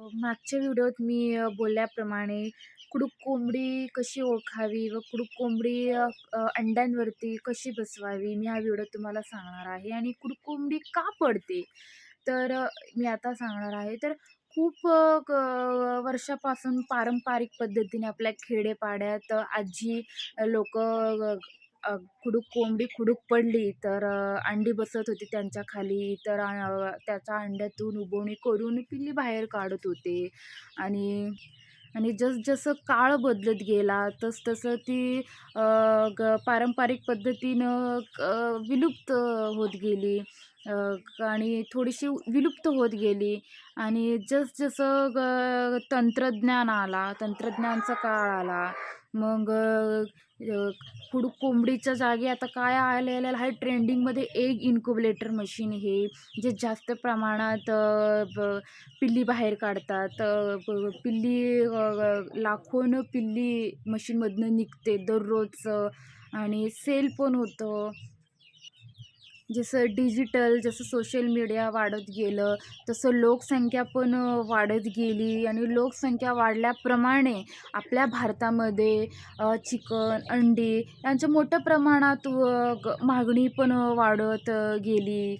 मागच्या व्हिडिओत मी बोलल्याप्रमाणे कुडूक कोंबडी कशी ओळखावी व कुडूक कोंबडी अंड्यांवरती कशी बसवावी मी हा व्हिडिओ तुम्हाला सांगणार आहे आणि कुडूक कोंबडी का पडते? तर मी आता सांगणार आहे. तर खूप वर्षापासून पारंपरिक पद्धतीने आपल्या खेडेपाड्यात आजी लोक कुडूक कोंबडी कुडूक पडली तर अंडी बसत होती त्यांच्या खाली तर त्याच्या अंड्यातून उबवणी करून पिल्ली बाहेर काढत होते. आणि आणि जसजसं काळ बदलत गेला तसतसं ती ग पारंपरिक पद्धतीनं विलुप्त होत गेली. आणि थोडीशी विलुप्त होत गेली. आणि जसजसं ग तंत्रज्ञान आला तंत्रज्ञानचा काळ आला मग अ, कोंबडीच्या जागी आता काय आलेलं आहे? ट्रेंडिंगमध्ये एग इन्क्युबलेटर मशीन हे जे जास्त प्रमाणात पिल्ली बाहेर काढतात. पिल्ली लाखोनं पिल्ली मशीनमधनं निघते दररोजचं. आणि सेल पण होतं. जसं डिजिटल जसं सोशल मीडिया वाढत गेलं तसं लोकसंख्या पण वाढत गेली आणि लोकसंख्या वाढल्याप्रमाणे आपल्या भारतामध्ये चिकन, अंडी यांच्या मोठ्या प्रमाणात व ग मागणी पण वाढत गेली.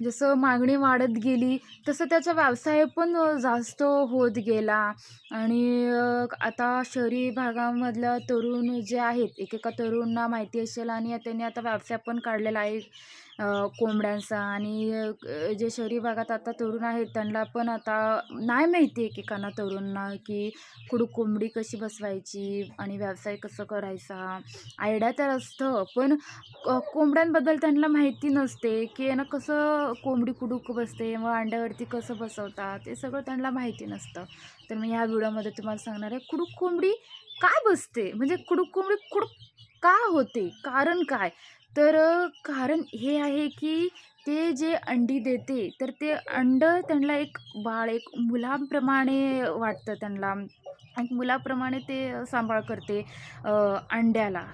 जसं मागणी वाढत गेली तसं त्याचा व्यवसाय पण जास्त होत गेला. आणि आता शहरी भागामधल्या तरुण जे आहेत एकेका तरुणांना माहिती असेल आणि त्यांनी आता व्यवसाय पण काढलेला आहे. कोंबड्यांचा आणि जे शहरी भागात आता तरुण आहेत त्यांना पण आता नाही माहिती एकेकांना तरुणांना की कुडूक कोंबडी कशी बसवायची आणि व्यवसाय कसं करायचा. आयडिया तर असतं पण कोंबड्यांबद्दल त्यांना माहिती नसते की यानं ना कसं कोंबडी कुडूक बसते मग अंड्यावरती कसं बसवतात ते सगळं त्यांना माहिती नसतं. तर मी ह्या व्हिडिओमध्ये तुम्हाला सांगणार आहे कुडूक कोंबडी काय बसते? म्हणजे कुडूक कोंबडी कुडूक का होते? कारण काय? तर कारण हे आहे की ते जे अंडी देते तर ते अंड त्यांना एक बाळ एक मुलांप्रमाणे वाटतं त्यांना. एक मुलाप्रमाणे ते सांभाळ करते अंड्याला.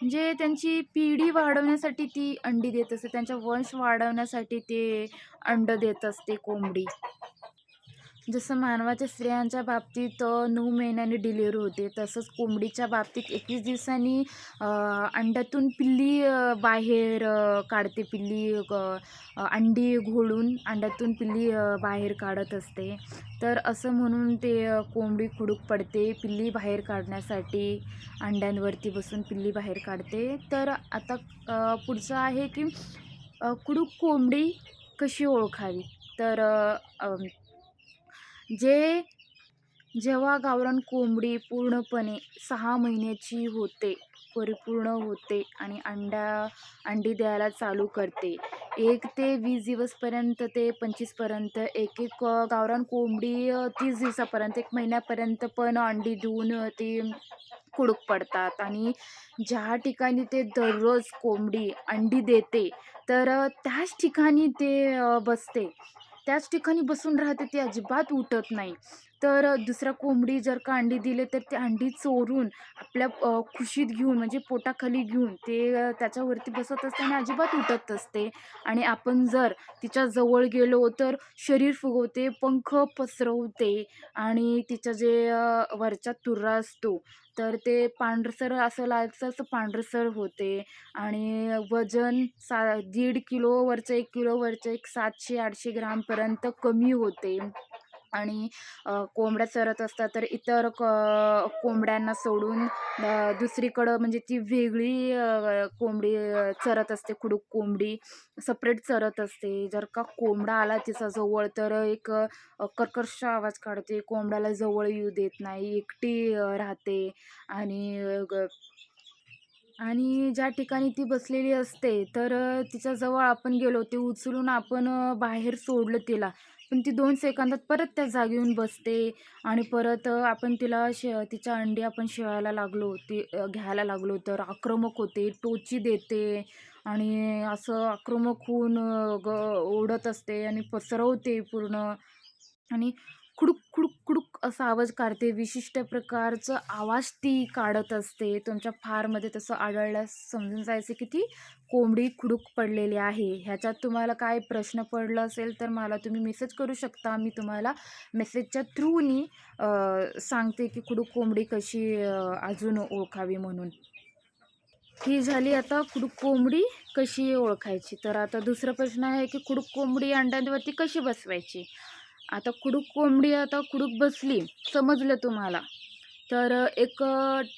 म्हणजे त्यांची पिढी वाढवण्यासाठी ती अंडी देत असते त्यांचा वंश वाढवण्यासाठी ते अंडं देत असते कोंबडी. जसं मानवाच्या स्त्रियांच्या बाबतीत नऊ महिन्यांनी डिलिव्हरी होते. तसंच कोंबडीच्या बाबतीत एकवीस दिवसांनी अंड्यातून पिल्ली बाहेर काढते पिल्ली अंडी घोळून अंड्यातून पिल्ली बाहेर काढत असते. तर असं म्हणून ते कोंबडी खुडूक पडते पिल्ली बाहेर काढण्यासाठी. अंड्यांवरती बसून पिल्ली बाहेर काढते. तर आता पुढचं आहे की कुडूक कोंबडी कशी ओळखावी? तर जे जेव्हा गावरान कोंबडी पूर्णपणे सहा महिन्याची होते परिपूर्ण होते आणि अंडा अंडी द्यायला चालू करते. एक ते वीस दिवसपर्यंत ते पंचवीसपर्यंत एक एक गावरान कोंबडी तीस दिवसापर्यंत एक महिन्यापर्यंत पण अंडी देऊन ती कुडूक पडतात. आणि ज्या ठिकाणी ते दररोज कोंबडी अंडी देते तर त्याच ठिकाणी ते बसते. त्याच ठिकाणी बसून राहते ती अजिबात उठत नाही. तर दुसरं कोंबडी जर का अंडी दिले तर ते अंडी चोरून आपल्या खुशीत घेऊन म्हणजे पोटाखाली घेऊन ते त्याच्यावरती बसत असते आणि अजिबात उठत असते आणि आपण जर तिच्या जवळ गेलो तर शरीर फुगवते पंख पसरवते आणि तिच्या जे वरचा तुर्रा असतो तर ते पांढरसर असं लालसर असं पांढरसर होते. आणि वजन सा दीड किलोवरचं एक किलोवरचं एक सातशे आठशे ग्रामपर्यंत कमी होते. आणि कोंबड्या चरत असतात तर इतर क कोंबड्यांना सोडून दुसरीकडं म्हणजे ती वेगळी कोंबडी चरत असते कुडूक कोंबडी सपरेट चरत असते. जर का कोंबडा आला तिचा जवळ तर एक कर्कर्ष कर्कश आवाज काढते कोंबड्याला जवळ येऊ देत नाही एकटी राहते आणि ग आणि ज्या ठिकाणी ती बसलेली असते तर तिच्याजवळ आपण गेलो ते उचलून आपण बाहेर सोडलं तिला. पण ती दोन सेकंदात परत त्या जागी येऊन बसते आणि परत आपण तिला शे तिच्या अंडी आपण शेवायला लागलो ती घ्यायला लागलो तर आक्रमक होते टोची देते आणि असं आक्रमक होऊन ग ओढत असते आणि पसरवते पूर्ण आणि खुडूक खुडूक कुडूक असा आवाज काढते. विशिष्ट प्रकारचं आवाज ती काढत असते. तुमच्या फारमध्ये तसं आढळल्यास समजून जायचं की ती कोंबडी खुडूक पडलेली आहे. ह्याच्यात तुम्हाला काय प्रश्न पडला असेल तर मला तुम्ही मेसेज करू शकता. मी तुम्हाला मेसेजच्या थ्रूनी सांगते की कुडूक कोंबडी कशी अजून ओळखावी म्हणून. ही झाली आता कुडूक कोंबडी कशी ओळखायची? तर आता दुसरा प्रश्न आहे की कुडूक कोंबडी अंड्यांवरती कशी बसवायची? आता कुडूक कोंबडी आता कुडूक बसली समजलं तुम्हाला. तर एक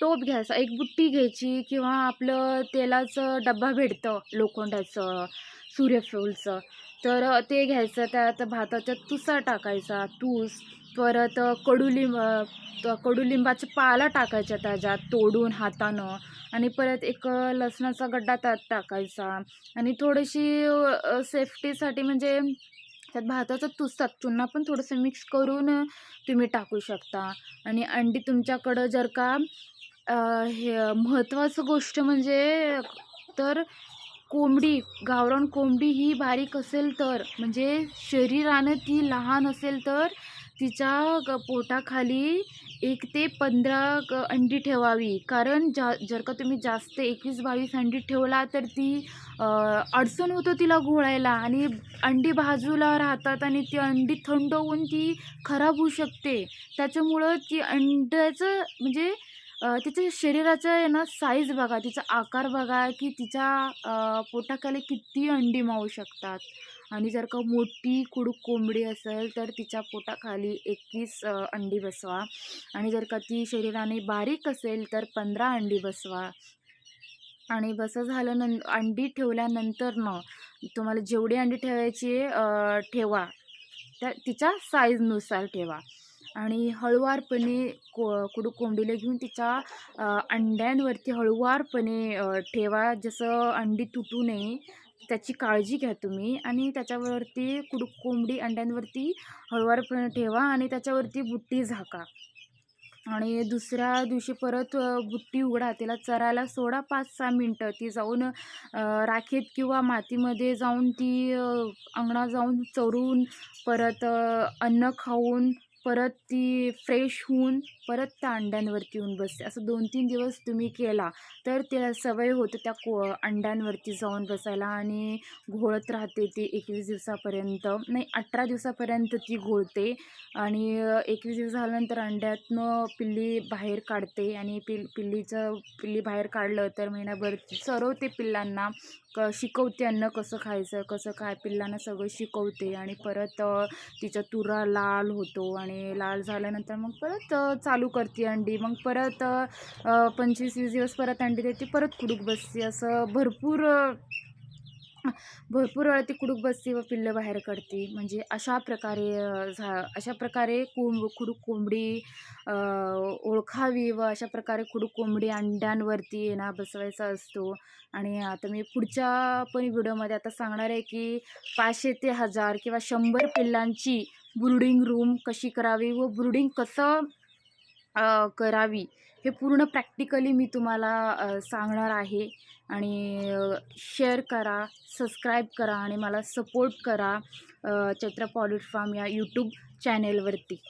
टोप घ्यायचा एक बुट्टी घ्यायची किंवा आपलं तेलाचं डब्बा भेटतं लोखंडाचं सूर्यफूलचं. तर ते घ्यायचं त्यात भाताच्या तुसा टाकायचा तूस परत कडुलिंब अ, कडुलिंबाच्या पाला टाकायच्या त्याच्यात तोडून हातानं. आणि परत एक लसणाचा गड्डा त्यात टाकायचा. आणि थोडीशी सेफ्टीसाठी म्हणजे त्यात भाताचं तुसात चुन्ना पण थोडंसं मिक्स करून तुम्ही टाकू शकता. आणि अंडी तुमच्याकडं जर का हे महत्त्वाचं गोष्ट म्हणजे तर कोंबडी गावरान कोंबडी ही बारीक असेल तर म्हणजे शरीरानं ती लहान असेल तर तिच्या ग पोटाखाली एक ते पंधरा अंडी ठेवावी. कारण जा जर का तुम्ही जास्त एकवीस बावीस अंडी ठेवला तर ती अडचण होतो तिला घोळायला आणि अंडी बाजूला राहतात आणि ती अंडी थंड होऊन ती खराब होऊ शकते. त्याच्यामुळं ती अंड्याचं म्हणजे तिच्या शरीराचा आहे ना साईज बघा तिचा आकार बघा की तिच्या पोटाखाली किती अंडी मावू शकतात. आणि जर का मोठी कुडूक कोंबडी असेल तर तिच्या पोटाखाली एकवीस अंडी बसवा. आणि जर का ती शरीराने बारीक असेल तर पंधरा अंडी बसवा. आणि बसं झालं नं अंडी ठेवल्यानंतर न तुम्हाला जेवढी अंडी ठेवायची ठेवा. त्या तिच्या साईजनुसार ठेवा. आणि हळुवारपणे को कुडूक कोंबडीला घेऊन तिच्या अंड्यांवरती हळुवारपणे ठेवा. जसं अंडी तुटू नये त्याची काळजी घ्या तुम्ही आणि त्याच्यावरती कुड कोंबडी अंड्यांवरती हळवारपणे ठेवा आणि त्याच्यावरती बुट्टी झाका. आणि दुसऱ्या दिवशी परत बुट्टी उघडा. तिला चरायला सोडा पाच सहा मिनटं. ती जाऊन राखेत किंवा मातीमध्ये जाऊन ती अंगणा अंगणात जाऊन चरून परत अन्न खाऊन परत ती फ्रेश होऊन परत त्या अंड्यांवरती येऊन बसते. असं दोन तीन दिवस तुम्ही केला तर त्याला सवय होते त्या को अंड्यांवरती जाऊन बसायला आणि घोळत राहते ती एकवीस दिवसापर्यंत. नाही अठरा दिवसापर्यंत ती घोळते आणि एकवीस दिवस झाल्यानंतर अंड्यातनं पिल्ली बाहेर काढते आणि पिल पिल्लीचं पिल्ली बाहेर काढलं तर महिनाभर चरवते पिल्लांना क शिकवते अन्न कसं खायचं कसं काय पिल्लांना सगळं शिकवते आणि परत तिचा तुरा लाल होतो आणि लाल झाल्यानंतर मग परत चालू करते अंडी. मग परत पंचवीस वीस दिवस परत अंडी देते परत कुडूक बसते. असं भरपूर भरपूर वेळा ती कुडूक बसते व पिल्लं बाहेर काढते. म्हणजे अशा प्रकारे झा अशा प्रकारे कोंब कुडूक कोंबडी ओळखावी व अशा प्रकारे कुडूक कोंबडी अंड्यांवरती येणार बसवायचा असतो. आणि आता मी पुढच्या पण व्हिडिओमध्ये आता सांगणार आहे की पाचशे ते हजार किंवा शंभर पिल्लांची ब्रुडिंग रूम कशी करावी व ब्रुडिंग कसं करावी हे पूर्ण प्रॅक्टिकली मी तुम्हाला सांगणार आहे. आणि शेअर करा सबस्क्राईब करा आणि मला सपोर्ट करा चैत्र पॉलिट फार्म या यूट्यूब चॅनेलवरती